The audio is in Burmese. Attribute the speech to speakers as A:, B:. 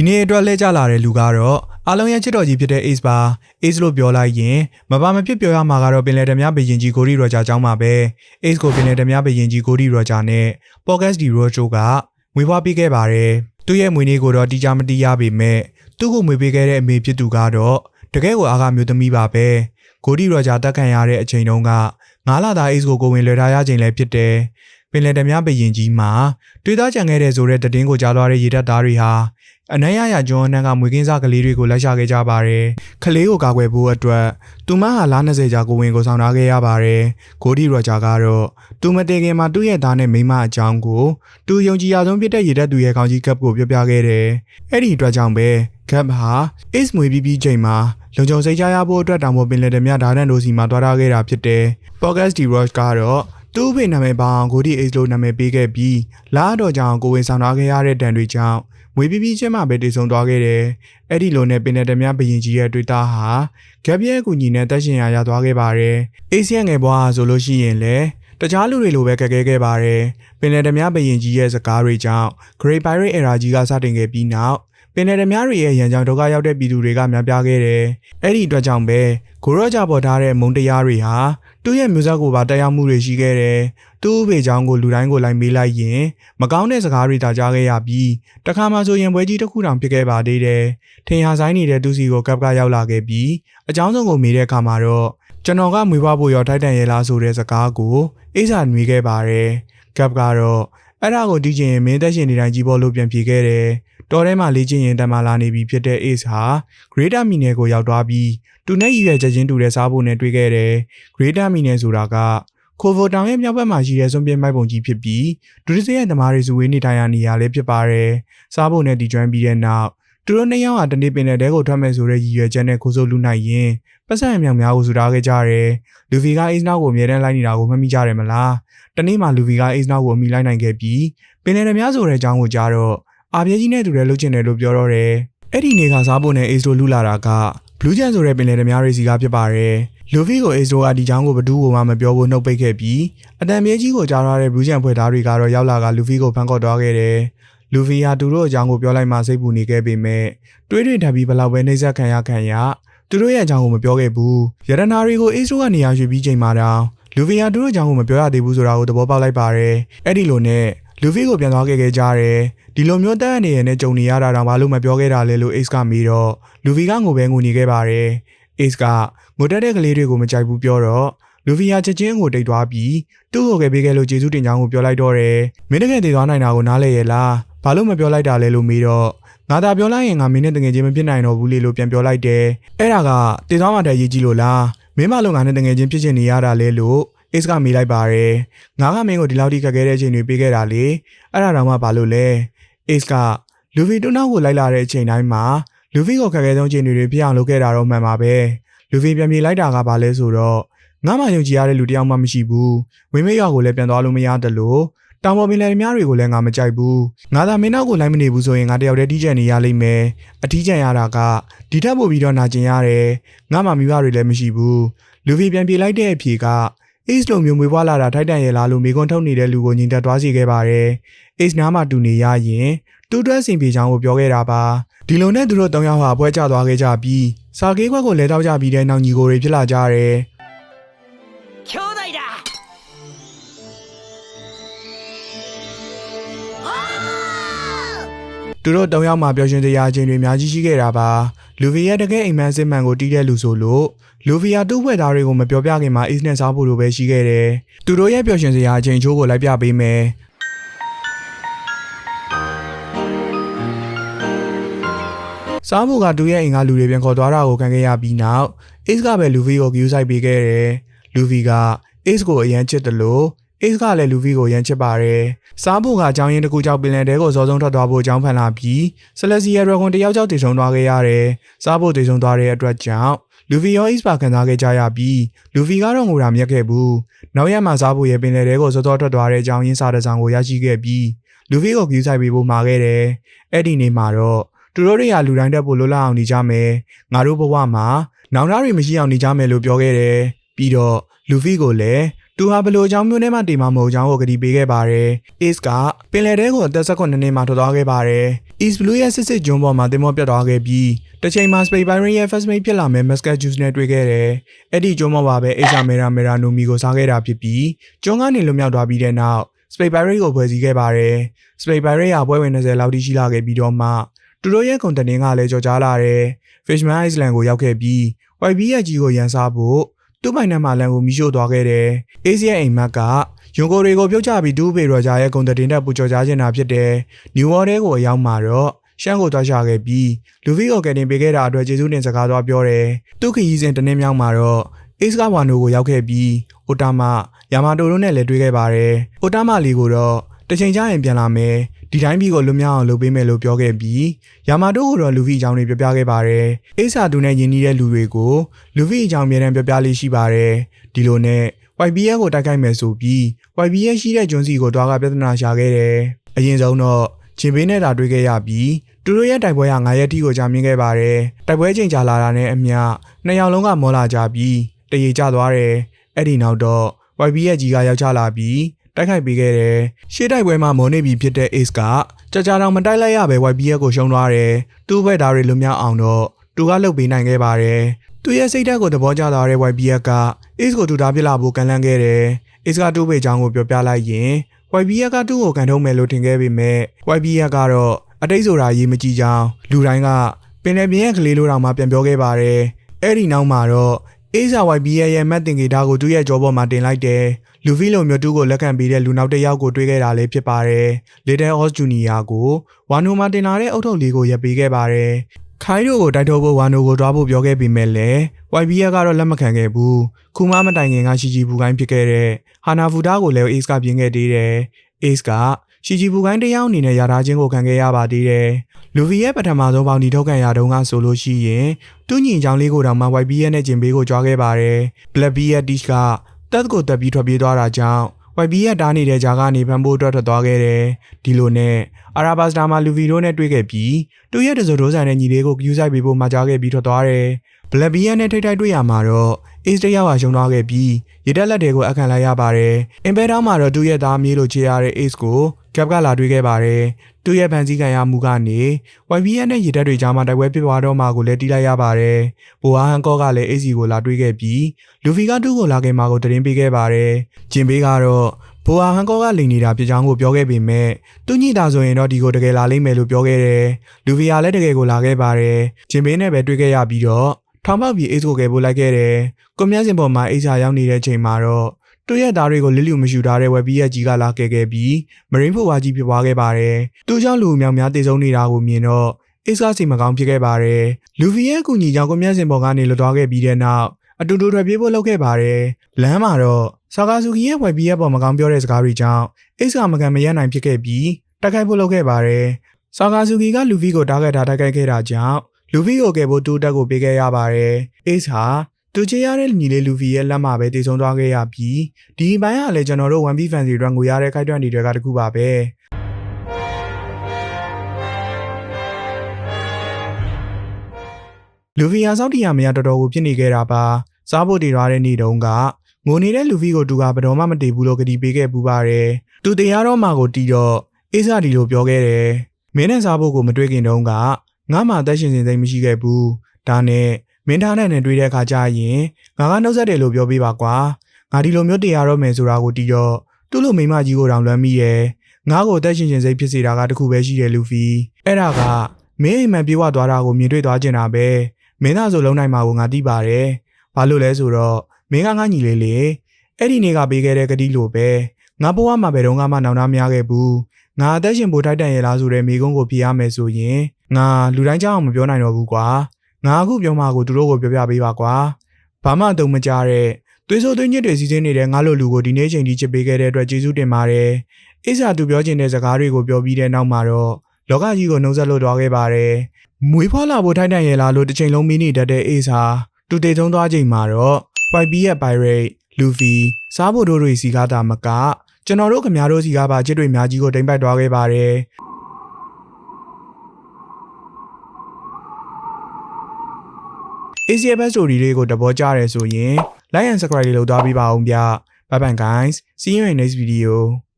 A: ဒီနေ့အတွက်လဲကြလာတဲ့လူကတော့အားလုံးရဲ့ချစ်တော်ကြီးဖြစ်တဲ့ Ace ပါ Ace လို့ပြောလိုက်ရင်မပါမဖြစ်ပြောရမှာကတော့ပင်လယ်ဓမြဘရင်ကြီးကိုရီရောဂျာကျောင်းမှာပဲ Ace ကိုပင်လယ်ဓမြဘရင်ကြီးကိုရီရောဂျာနဲ့ Podcast D Rojo ကမွေးဖွားပေးခဲ့ပါတယ်သူ့ရဲ့မွေးနေ့ကိုတော့တိကျမတိရပေမဲ့သူ့ကိုမွေးပေးခဲ့တဲ့အမေဖြစ်သူကတော့တကယ်ကိုအားကမျိုးသမီးပါပဲကိုရီရောဂျာတက်ခံရတဲ့အချိန်တုန်းကငါးလသား Ace ကိုကိုဝင်လွှဲထားရချိန်လည်းဖြစ်တယ် ပင်လယ်ဓမြဘရင်ကြီးမှာတွေ့သားကြံခဲ့တဲ့ဆိုတဲ့သတင်းကိုကြားသွားတဲ့ရေတပ်သားတွေဟာအနက်ရရကျွန်းအနှံ့ကမွေကင်းစားကလေးတွေကိုလိုက်ရှာခဲ့ကြပါတယ်။ကလေးကိုကာကွယ်ဖို့အတွက်သူမဟာလား20ကြာကိုဝင်ကိုဆောင်ထားခဲ့ရပါတယ်။ဂိုဒီရောဂျာကတော့သူမတည်ခင်မှာသူ့ရဲ့သားနဲ့မိန်းမအကြောင်းကိုသူယုံကြည်ရဆုံးဖြစ်တဲ့ရေတပ်သူရဲ့ခေါင်းကြီးကပ်ကိုပြောပြခဲ့တယ်။အဲ့ဒီအတွက်ကြောင့်ပဲကပ်ဟာ Ace မွေပြီးပြီးချိန်မှာလုံခြုံစိတ်ချရဖို့အတွက်တောင်ပေါ်ပင်လယ်ဓမြဓာတ်တန်တို့စီမှာတွားထားခဲ့တာဖြစ်တယ်။ Podcast D Rush ကတော့ သူ့အဖေနာမည်ပေါင်းဂိုဒီ Ace လို့နာမည်ပေးခဲ့ပြီးလားတော့ကြောင့်ကိုဝင်ဆောင်ထားခဲ့ရတဲ့တန်တွေကြောင့်မွေပြီးပြီးချင်းမှပဲတည်ဆုံသွားခဲ့တယ်။အဲ့ဒီလိုနဲ့ပင်နယ်ဓမြဘရင်ကြီးရဲ့တွေ့တာဟာဂက်ဘီရဲ့အကူညီနဲ့တက်ရှင်ရရသွားခဲ့ပါတယ်။ Ace ရဲ့ငယ်ဘွားဆိုလို့ရှိရင်လည်းတခြားလူတွေလိုပဲခက်ခဲခဲ့ပါတယ်။ပင်နယ်ဓမြဘရင်ကြီးရဲ့စကားတွေကြောင့် Great Pirate Era ကြီးကစတင်ခဲ့ပြီးနောက် ပင်နယ်ဓမြတွေရဲ့ရန်ကြောင်ဒုက္ခရောက်တဲ့ပြည်သူတွေကများပြားခဲ့တယ်။အဲ့ဒီအတွက်ကြောင့်ပဲကိုရော့ကြပေါ်ထားတဲ့မုံတရားတွေဟာသူ့ရဲ့မျိုးဆက်ကိုပါတက်ရောက်မှုတွေရှိခဲ့တယ်။သူ့အဖေချောင်းကိုလူတိုင်းကိုလိုက်မေးလိုက်ရင်မကောင်းတဲ့စကားတွေတာကြားခဲ့ရပြီးတခါမှဆိုရင်ပွဲကြီးတစ်ခုတောင်ဖြစ်ခဲ့ပါသေးတယ်။ထင်ရှားဆိုင်နေတဲ့သူစီကိုကပ်ကရောက်လာခဲ့ပြီးအကြောင်းစုံကိုမေးတဲ့အခါမှာတော့ကျွန်တော်ကမွေးဖွားဖို့ရောထိုက်တန်ရဲ့လားဆိုတဲ့စကားကိုအေးစာနွေးခဲ့ပါတယ်။ကပ်ကတော့အဲ့ဒါကိုတီးချင်မင်းသက်ရှင်နေတိုင်းကြီးပေါ်လို့ပြန်ပြေခဲ့တယ်။ တော်ထဲမှာလေ့ကျင့်ရင်တမလာနေပြီဖြစ်တဲ့ Ace ဟာ Greater Mine ကိုရောက်သွားပြီးသူနဲ့ရည်ရွယ်ချက်ချင်းတူတဲ့စားဖို့နဲ့တွေ့ခဲ့တယ်။ Greater Mine ဆိုတာကခိုဗိုတောင်ရဲ့မြောက်ဘက်မှာရှိတဲ့စွန်ပြင်းမိုက်ပုံကြီးဖြစ်ပြီးဒူရစ်စရဲ့သမားတွေစုဝေးနေထိုင်ရာနေရာလေးဖြစ်ပါတယ်။စားဖို့နဲ့ဒီကျွမ်းပြီးတဲ့နောက်သူတို့နှစ်ယောက်ကတနေ့ပင်တဲ့တဲကိုထွက်မယ်ဆိုတဲ့ရည်ရွယ်ချက်နဲ့ခိုးဆိုလူနိုင်ရင်ပတ်စံအမြောင်များကိုဆူထားခဲ့ကြတယ်။လူဗီကအေးစ်နောက်ကိုအမြဲတမ်းလိုက်နေတာကိုမှတ်မိကြတယ်မလား။တနေ့မှလူဗီကအေးစ်နောက်ကိုအမိလိုက်နိုင်ခဲ့ပြီးပင်တဲ့များဆိုတဲ့အကြောင်းကိုကြားတော့ အာပြဲကြီးနဲ့တူတယ်လို့ချင်တယ်လို့ပြောတော့တယ်။အဲ့ဒီနေကစားဖို့နဲ့အေးစ်တို့လူလာတာကဘလူးချန်ဆိုတဲ့ပင်လယ်သမားတွေစီကဖြစ်ပါတယ်။လူဗီကိုအေးစ်တို့ကဒီချောင်းကိုဘဒူးကိုမှမပြောဖို့နှုတ်ပိတ်ခဲ့ပြီးအတန်မြဲကြီးကိုကြားထားတဲ့ဘလူးချန်ဖွဲ့သားတွေကတော့ရောက်လာကလူဗီကိုဖန်ခေါ်သွားခဲ့တယ်။လူဗီဟာသူတို့အကြောင်းကိုပြောလိုက်မှစိတ်ပူနေခဲ့ပေမဲ့တွေးတွေထပ်ပြီးဘလောက်ပဲနှိမ့်ဆက်ခံရခံရသူတို့ရဲ့အကြောင်းကိုမပြောခဲ့ဘူး။ရတနာတွေကိုအေးစ်တို့ကနေရာရွှေ့ပြီးချိန်မှာတောင်လူဗီဟာသူတို့အကြောင်းကိုမပြောရသေးဘူးဆိုတာကိုသဘောပေါက်လိုက်ပါတယ်။အဲ့ဒီလိုနဲ့ လူဗီကိုပြန်သွားခဲ့ခဲ့ကြတယ်။ဒီလိုမျိုးတက်အနေနဲ့ကြုံနေရတာတောင်ဘာလို့မပြောခဲ့တာလဲလို့ Ace ကမေးတော့လူဗီကငိုပဲငိုနေခဲ့ပါတယ်။ Ace ကငိုတက်တဲ့ကလေးတွေကိုမကြိုက်ဘူးပြောတော့လူဗီယာချက်ချင်းကိုတိတ်သွားပြီးသူ့ကိုခဲ့ပေးခဲ့လို့ကျေးဇူးတင်ကြောင်းကိုပြောလိုက်တော့တယ်။မင်းတကယ်တည်သွားနိုင်တာကိုနားလဲရဲ့လား။ဘာလို့မပြောလိုက်တာလဲလို့မေးတော့ငါသာပြောလိုက်ရင်ငါမင်းနဲ့တကယ်ချင်းမဖြစ်နိုင်တော့ဘူးလေလို့ပြန်ပြောလိုက်တယ်။အဲ့ဒါကတည်သွားမှတည်းရေးကြည့်လို့လား။မင်းမလို့ငါနဲ့တကယ်ချင်းဖြစ်ချင်နေရတာလဲလို့ Ace ကမေးလိုက်ပါတယ်။ငါကမင်းကိုဒီလောက်ထိခက်ခဲတဲ့အချိန်တွေပေးခဲ့တာလေ။အဲ့ဒါတော့မှဘာလို့လဲ။ Ace ကလူဗီတူနောက်ကိုလိုက်လာတဲ့အချိန်တိုင်းမှာလူဗီကိုခက်ခဲဆုံးအချိန်တွေဖြစ်အောင်လုပ်ခဲ့တာတော့မှန်ပါပဲ။လူဗီပြန်ပြေးလိုက်တာကဘာလဲဆိုတော့ငါမှယုံကြည်ရတဲ့လူတယောက်မှမရှိဘူး။ဝင်းမေးရွာကိုလည်းပြန်သွားလို့မရတယ်လို့တောင်ပေါ်ပင်လယ်များတွေကိုလည်းငါမကြိုက်ဘူး။ငါသာမင်းနောက်ကိုလိုက်မနေဘူးဆိုရင်ငါတယောက်တည်းတီးချန်နေရလိမ့်မယ်။အထီးချန်ရတာကဒီထက်ပိုပြီးတော့နာကျင်ရတယ်။ငါမှမိဘတွေလည်းမရှိဘူး။လူဗီပြန်ပြေးလိုက်တဲ့အဖြေက Ace လိုမျိုးမွေးဖွားလာတာထိုက်တန်ရဲ့လားလို့မိကွန်းထုတ်နေတဲ့လူကိုညင်သက်သွားစေခဲ့ပါတယ်။ Ace နားမှာတူနေရရင်တူတွဲစင်ပြေချောင်းကိုပြောခဲ့တာပါ။ဒီလိုနဲ့သူတို့၃ယောက်ဟာပွဲကျသွားခဲ့ကြပြီးစာကေးခွက်ကိုလဲတောက်ကြပြီးတဲ့နောက်ညီကိုတွေဖြစ်လာကြတယ်။ သူတို့၃ယောက်မှပျော်ရွှင်စရာအချိန်တွေအများကြီးရှိခဲ့တာပါလူဗီရဲ့တကယ်အိမ်မန်စစ်မှန်ကိုတီးတဲ့လူဆိုလို့လူဗီယာတူ့ဖွဲ့သားတွေကိုမပြောပြခင်မှာ Ace နဲ့စားဖို့လိုပဲရှိခဲ့တယ်သူတို့ရဲ့ပျော်ရွှင်စရာအချိန်ချိုးကိုလိုက်ပြပေးမယ်စားဖို့ကသူ့ရဲ့အိမ်ကလူတွေပြန်ခေါ်သွားတာကိုခံခဲ့ရပြီးနောက် Ace ကပဲလူဗီကိုဂယူးဆိုင်ပေးခဲ့တယ်လူဗီက Ace ကိုအရန်ချစ်တယ်လို့ Ace ကလည်းလူဗီကိုရမ်းချစ်ပါတယ်။စားဖို့ကအကြောင်းရင်းတစ်ခုကြောင့်ပင်လယ်တဲကိုစောဆုံးထွက်သွားဖို့အကြောင်းဖန်လာပြီးဆလက်စီယာဒရဂွန်တယောက်ကြောင့်တည်ဆုံသွားခဲ့ရတယ်။စားဖို့တည်ဆုံသွားတဲ့အတွက်ကြောင့်လူဗီရော Ace ပါခံစားခဲ့ကြရပြီးလူဗီကတော့ငိုတာမြက်ခဲ့ဘူး။နောက်ရက်မှာစားဖို့ရဲ့ပင်လယ်တဲကိုစောစောထွက်သွားတဲ့အကြောင်းရင်းစာတစ်စောင်ကိုရရှိခဲ့ပြီးလူဗီကိုဂယူးဆိုင်ပေးဖို့မှာခဲ့တယ်။အဲ့ဒီနေ့မှာတော့သူတို့တွေကလူတိုင်းတက်ဖို့လွတ်လပ်အောင်နေကြမယ်။ငါတို့ဘဝမှာနောင်တတွေမရှိအောင်နေကြမယ်လို့ပြောခဲ့တယ်။ပြီးတော့လူဗီကိုလည်းတ သူဟာဘယ်လိုအကြောင်းမျိုးနဲ့မှတည်မှာမဟုတ်ကြောင်းကိုကတိပေးခဲ့ပါတယ်။ Ace ကပင်လယ်ထဲကိုအသက်18နှစ်မှာထွက်သွားခဲ့ပါတယ်။ East Blue ရဲ့စစ်စစ်ဂျွန်းပေါ်မှာတင်မောပြတ်သွားခဲ့ပြီးတစ်ချိန်မှာ Space Pirate ရဲ့ first mate ဖြစ်လာမဲ့ Muscat Juice နဲ့တွေ့ခဲ့တယ်။အဲ့ဒီဂျွန်းပေါ်မှာပဲ Ace က Mera Mera Nomi ကိုစားခဲ့တာဖြစ်ပြီးဂျွန်းကနေလွတ်မြောက်သွားပြီးတဲ့နောက် Space Pirate ကိုဖွဲ့စည်းခဲ့ပါတယ်။ Space Pirate ဟာပွဲဝင်20လောက်ထိရှိလာခဲ့ပြီးတော့မှသူတို့ရဲ့ကွန်တနင်ကလည်းကြော်ကြားလာတယ်။ Fishman Island ကိုရောက်ခဲ့ပြီး YB ရဲ့ကြီးကိုရန်စားဖို့ သူ့ပိုင်နက်မှာလန်ကိုမီးရှို့သွားခဲ့တယ်။ Ace ရဲ့အိမ်မက်ကယွန်ကိုတွေကိုပြုတ်ချပြီးဒူးပေရော်ဂျာရဲ့ကွန်တနင်တက်ပူကြော်ကြားနေတာဖြစ်တယ်။ New World ကိုအရောက်မှာတော့ရှမ်းကိုတွားချခဲ့ပြီးလူဗီကိုကယ်တင်ပေးခဲ့တာအတွက်ကျေးဇူးတင်စကားသွားပြောတယ်။သူ့ခရီးစဉ်တစ်နှစ်မြောက်မှာတော့ Ace ကဝါနိုကိုရောက်ခဲ့ပြီးအိုတာမယာမာတိုတို့နဲ့လည်းတွေ့ခဲ့ပါတယ်။အိုတာမလီကိုတော့တစ်ချိန်ကျရင်ပြန်လာမယ် ဒီတိုင်းပြည်ကိုလွတ်မြောက်အောင်လုပ်ပေးမယ်လို့ပြောခဲ့ပြီးယာမာတိုကိုတော့လူဗီအကြောင်းတွေပြောပြခဲ့ပါတယ်။အေးစာသူနဲ့ယဉ်နီးတဲ့လူတွေကိုလူဗီအကြောင်းအများအားပြောပြလေးရှိပါတယ်။ဒီလိုနဲ့ YBS ကိုတိုက်ခိုက်မယ်ဆိုပြီး YBS ရှိတဲ့ကျွန်းစီကိုတွားကပြဿနာရှာခဲ့တယ်။အရင်ဆုံးတော့ဂျင်ဘေးနဲ့တာတွေ့ခဲ့ရပြီးသူတို့ရဲ့တိုက်ပွဲဟာ9ရက်ထိကိုကြာမြင့်ခဲ့ပါတယ်။တိုက်ပွဲချိန်ကြာလာတာနဲ့အမျှနှစ်ယောက်လုံးကမောလာကြပြီးတရေကျသွားတယ်။အဲ့ဒီနောက်တော့ YB ရဲ့ကြီးကရောက်ချလာပြီး တိုက်ခိုက်ပေးခဲ့တယ်။ရှေ့တိုက်ပွဲမှာမော်နေပြီဖြစ်တဲ့ Ace ကကြာကြာတော့မတိုက်လိုက်ရပဲ YB ရဲ့ကိုရှုံးသွားတယ်။သူ့ဘက်သားတွေလွတ်မြောက်အောင်တော့သူကလှုပ်ပေးနိုင်ခဲ့ပါတယ်။သူရဲ့စိတ်ဓာတ်ကိုသဘောကျသွားတဲ့ YB က Ace ကိုတူတာပြစ်လာဖို့ကန်လန့်ခဲ့တယ်။ Ace ကတူ့ပေချောင်းကိုပြောပြလိုက်ရင် YB ကသူ့ကိုကန်ထုံးမယ်လို့ထင်ခဲ့ပေမဲ့ YB ကတော့အတိတ်ဆိုတာရေးမကြည့်ကြောင်းလူတိုင်းကပင်လယ်ပြင်ရဲ့ကလေးလိုတောင်မှပြန်ပြောခဲ့ပါတယ်။အဲ့ဒီနောက်မှာတော့ Ace YB ရဲ့ရဲ့မတ်တင်ဂီတာကိုသူ့ရဲ့ကြောပေါ်မှာတင်လိုက်တယ်။လူဗီလိုမျိုးတူကိုလက်ခံပေးတဲ့လူနောက်တစ်ယောက်ကိုတွေ့ခဲ့တာလည်းဖြစ်ပါတယ်။ Little Oz Junior ကိုဝါနိုမှာတင်လာတဲ့အုတ်ထုပ်လေးကိုရပ်ပေးခဲ့ပါတယ်။ခိုင်းတို့ကိုတိုက်ထုတ်ဖို့ဝါနိုကိုတွားဖို့ပြောခဲ့ပေမဲ့လည်း YB ကတော့လက်မခံခဲ့ဘူး။ခုမှမတိုင်ခင်ကရှီဂျီဘူကိုင်းဖြစ်ခဲ့တဲ့ဟာနာဖူတာကိုလည်း Ace ကပြင်ခဲ့သေးတယ်။ Ace က ရှီဂျီဘူကိုင်းတယောက်အနေနဲ့ယာထားခြင်းကိုခံခဲ့ရပါသေးတယ်။လူဗီရဲ့ပထမဆုံးပေါင်ဒီထုတ်ကန်ရာတုန်းကဆိုလို့ရှိရင်တူးညီချောင်းလေးကိုတောင်မှ YB ရဲ့နဲ့ဂျင်ဘေးကိုကြွားခဲ့ပါတယ်။ Black Bee ရဲ့ Dish ကတက်ကိုတက်ပြီးထွက်ပြေးသွားတာကြောင့် YB ရဲ့တားနေတဲ့ဂျာကနေဖန်ဖို့အတွက်ထွက်သွားခဲ့တယ်။ဒီလိုနဲ့အာရာဘတ်စတာမှာလူဗီတို့နဲ့တွေ့ခဲ့ပြီးသူ့ရဲ့တစိုးတိုးဆန်တဲ့ညီလေးကိုကျူးဆိုင်ပေးဖို့မှာကြားခဲ့ပြီးထွက်သွားတယ်။ Black Bee နဲ့ထိတ်ထိုက်တွေ့ရမှာတော့ Ace တယောက်ဟာရှုံးသွားခဲ့ပြီးရတက်လက်တွေကိုအခန့်လိုက်ရပါတယ်။ Imperator မှာတော့သူ့ရဲ့သားမြေးလို့ချေရတဲ့ Ace ကို Cap ကလာတွေ့ခဲ့ပါတယ်။သူ့ရဲ့ဖန်ဆီးခံရမှုကနေ YBN နဲ့ရေတက်တွေကြားမှာတိုက်ပွဲဖြစ်ပွားတော့မှကိုလည်းတီးလိုက်ရပါတယ်။ဘိုဟာဟန်ကော့ကလည်း AC ကိုလာတွေ့ခဲ့ပြီးလူဖီကတူးကိုလာခဲ့မှာကိုသတင်းပေးခဲ့ပါတယ်။ဂျင်ဘေးကတော့ဘိုဟာဟန်ကော့ကလိန်နေတာဖြစ်ကြောင်းကိုပြောခဲ့ပေမဲ့သူညိတာဆိုရင်တော့ဒီကိုတကယ်လာလိမ့်မယ်လို့ပြောခဲ့တယ်။လူဖီကလည်းတကယ်ကိုလာခဲ့ပါတယ်။ဂျင်ဘေးနဲ့ပဲတွေ့ခဲ့ရပြီးတော့ထောင်ပေါက်ပြီး Ace ကိုကယ်ဖို့လိုက်ခဲ့တယ်။ကွန်မြတ်စင်ပေါ်မှာ Ace ရောက်နေတဲ့ချိန်မှာတော့ သူ့ရဲ့သားတွေကိုလစ်လျူမရှူထားတဲ့ဝက်ဘီရဲ့ကြီးကလာခဲ့ခဲ့ပြီးမရင်းဖို့ဝါကြီးဖြစ်သွားခဲ့ပါတယ်။သူ့ကြောင့်လူအများများတည်ဆုံနေတာကိုမြင်တော့အေးစားစီမကောင်းဖြစ်ခဲ့ပါတယ်။လူဗီရဲ့အကူကြီးကြောင့်ကွန်မြတ်စင်ပေါ်ကနေလွတ်သွားခဲ့ပြီးတဲ့နောက်အတူတူထွက်ပြေးဖို့လုပ်ခဲ့ပါတယ်။လမ်းမှာတော့ဆာကာဆူကီရဲ့ဝက်ဘီရဲ့ပေါ်မကောင်းပြောတဲ့စကားတွေကြောင့်အေးစားမကန်မရနိုင်ဖြစ်ခဲ့ပြီးတိုက်ခိုက်ဖို့လုပ်ခဲ့ပါတယ်။ဆာကာဆူကီကလူဗီကိုတားခဲ့တာတိုက်ခိုက်ခဲ့တာကြောင့်လူဗီကိုကယ်ဖို့တူတက်ကိုပေးခဲ့ရပါတယ်။အေးစာ သူချေရတဲ့ညီလေးလူဗီရဲ့လက်မှာပဲတည်ဆုံသွားခဲ့ရပြီးဒီဘိုင်းကလည်းကျွန်တော်တို့ One Piece Fans တွေအတွက်ငွေရတဲ့ခိုက်တွန့်တွေကတခုပါပဲလူဗီယာစောက်တီယာမရတော်တော်ကိုဖြစ်နေခဲ့တာပါစားဖို့တည်သွားတဲ့နေ့တုန်းကငိုနေတဲ့လူဗီကိုတူကဘယ်တော့မှမတည်ဘူးလို့ကတိပေးခဲ့ပူပါတယ်သူတရားတော်မှာကိုတီးတော့အေးစားဒီလိုပြောခဲ့တယ်မင်းနဲ့စားဖို့ကိုမတွေ့ခင်တုန်းကငါမှအသက်ရှင်စင်စိတ်မရှိခဲ့ဘူးဒါနဲ့ မင်းသားနဲ့နဲ့တွေ့တဲ့အခါကျရင်ငါကနှုတ်ဆက်တယ်လို့ပြောပေးပါကွာငါဒီလိုမျိုးတရားတော့မယ်ဆိုတာကိုတီးတော့သူ့လိုမိမကြီးကိုတောင်လွမ်းမိရဲ့ငါ့ကိုအသက်ရှင်ရှင်စိတ်ဖြစ်စေတာကတခုပဲရှိတယ်လူဖီအဲ့ဒါကမင်းအိမ်မက်ပြေးဝသွားတာကိုမြင်တွေ့သွားကျင်တာပဲမင်းသားဆိုလုံးနိုင်မှာကိုငါသိပါတယ်ဘာလို့လဲဆိုတော့မင်းကငါညီလေးလေအဲ့ဒီနေ့ကပေးခဲ့တဲ့ကတိလိုပဲငါဘဝမှာဘယ်တော့မှနောင်တမရခဲ့ဘူးငါအသက်ရှင်ဖို့ထိုက်တန်ရလားဆိုတဲ့မိကုန်းကိုဖြေရမယ်ဆိုရင်ငါလူတိုင်းကြောက်အောင်မပြောနိုင်တော့ဘူးကွာ ငါအခုပြောမှကိုသူတို့ကိုပြောပြပေးပါကွာဘာမှတုံမကြတဲ့သွေးဆိုးသွေးညစ်တွေစီးစင်းနေတဲ့ငါလိုလူကိုဒီနေ့ချိန်ထိချစ်ပေးခဲ့တဲ့အတွက်ကျေးဇူးတင်ပါတယ်အိစာသူပြောချင်တဲ့စကားတွေကိုပြောပြီးတဲ့နောက်မှာတော့လောကကြီးကိုနှုတ်ဆက်လို့တွားခဲ့ပါတယ်မွေးဖွားလာဖို့ထိုက်တန်ရလားလို့တစ်ချိန်လုံးမင်းနေတတ်တဲ့အိစာသူတေဆုံးသွားချိန်မှာတော့ YB ရဲ့ Pirate Luffy စားဖို့တို့တွေစီကားတာမကကျွန်တော်တို့ခင်ဗျားတို့စီကားပါချစ်တွေများကြီးကိုတိမ့်ပိုက်သွားခဲ့ပါတယ်။ ACFS story လေးကိုတဘောကြရဲဆိုရင် like and subscribe လေးလုပ်သွားပေးပါအောင်ဗျ Bye bye guys. See you in next video.